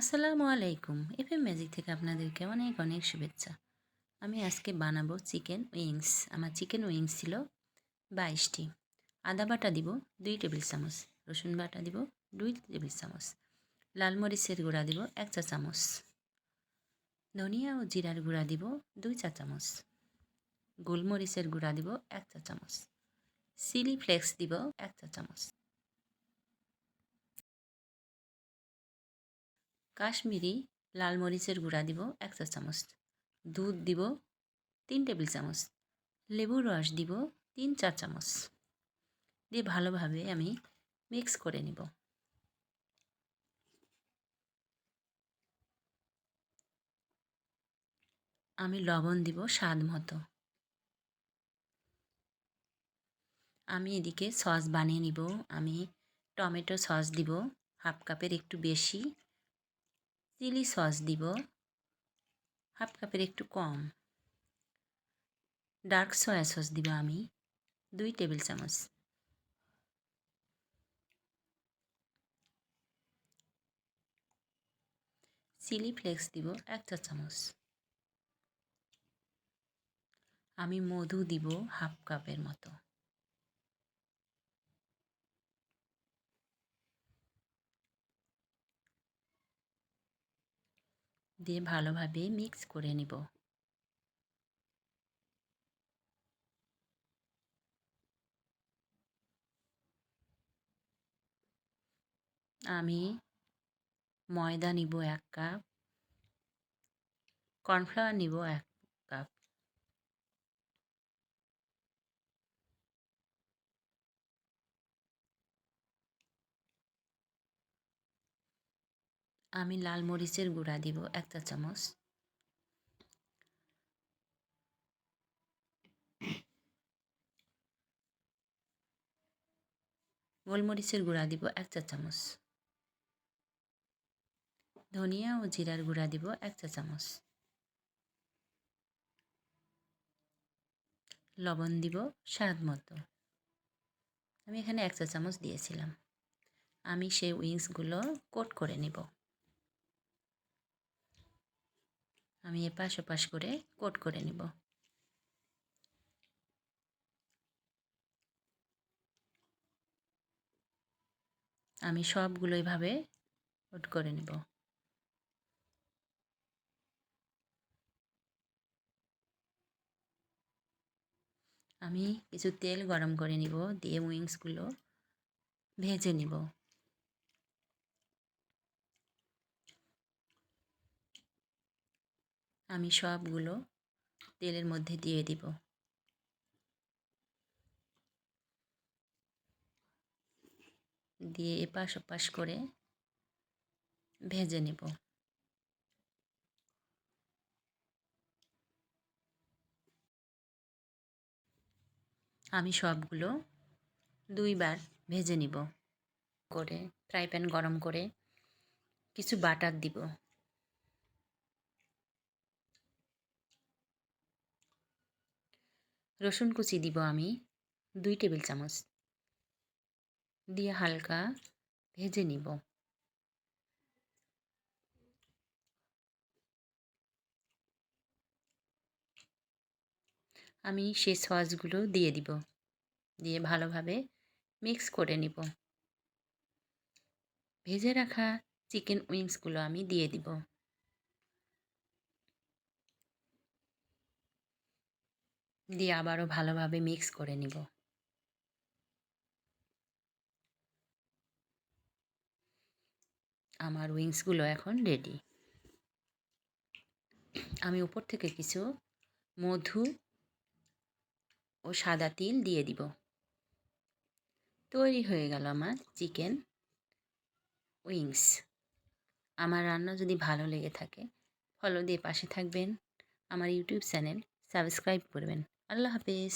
আসসালামু আলাইকুম। FM magic থেকে আপনাদেরকে অনেক অনেক শুভেচ্ছা। আমি আজকে বানাবো চিকেন উইংস। আমার চিকেন উইংস ছিল বাইশটি। আদা বাটা দিব দুই টেবিল চামচ, রসুন বাটা দিব দুই টেবিল চামচ, লাল মরিচের গুঁড়া দিব এক চা চামচ, ধনিয়া ও জিরার গুঁড়া দিব দুই চা চামচ, গোলমরিচের গুঁড়া দিব এক চা চামচ, চিলি ফ্লেক্স দিব এক চা চামচ কাশ্মীরি লাল মরিচের গুঁড়া দিব এক চা চামচ, দুধ দিব তিন টেবিল চামচ, লেবুর রস দিব তিন চার চামচ। দিয়ে ভালোভাবে আমি মিক্স করে নিব। আমি লবণ দিব স্বাদ মতো। আমি এদিকে সস বানিয়ে নিব। আমি টমেটো সস দিব, হাফ কাপের একটু বেশি। চিলি সস দিব। হাফ কাপের একটু কম। ডার্ক সয়া সস দিব আমি। দুই টেবিল চামচ। চিলি ফ্লেক্স দিব এক চা চামচ। আমি মধু দিব হাফ কাপের মতো। দিয়ে ভালোভাবে মিক্স করে নিব। আমি ময়দা নিব এক কাপ কর্নফ্লাওয়ার নিব এক কাপ আমি লাল মরিচের গুঁড়া দিব এক চামচ। গোলমরিচের গুঁড়া দিব এক চা চামচ। ধনিয়া ও জিরার গুঁড়া দিব এক চা চামচ। লবণ দিব, স্বাদ মতো। আমি এখানে এক চা চামচ দিয়েছিলাম। আমি সেই উইংসগুলো কোট করে নিব। আমি এপাশ ওপাশ করে কোট করে নিব। আমি সবগুলো এভাবে কোট করে নিব। আমি কিছু তেল গরম করে নিব, দিয়ে উইংসগুলো ভেজে নিব। আমি সবগুলো তেলের মধ্যে দিয়ে দিব। দিয়ে এপাশ ওপাশ করে ভেজে নেব। আমি সবগুলো দুইবার ভেজে নিব। করে ফ্রাই প্যান গরম করে কিছু বাটার দিব। রসুন কুচি দিব আমি দুই টেবিল চামচ। দিয়ে হালকা ভেজে নিব। আমি সে সসগুলো দিয়ে দিব। দিয়ে ভালোভাবে মিক্স করে নিব। ভেজে রাখা চিকেন উইংসগুলো আমি দিয়ে দিব। দিয়ে আবারও ভালোভাবে মিক্স করে নিব। আমার উইংসগুলো এখন রেডি আমি উপর থেকে কিছু মধু ও সাদা তিল দিয়ে দিব। তৈরি হয়ে গেল আমার চিকেন উইংস আমার রান্না যদি ভালো লেগে থাকে ফলো দিয়ে পাশে থাকবেন। আমার ইউটিউব চ্যানেল সাবস্ক্রাইব করবেন। আল্লাহ হাফেজ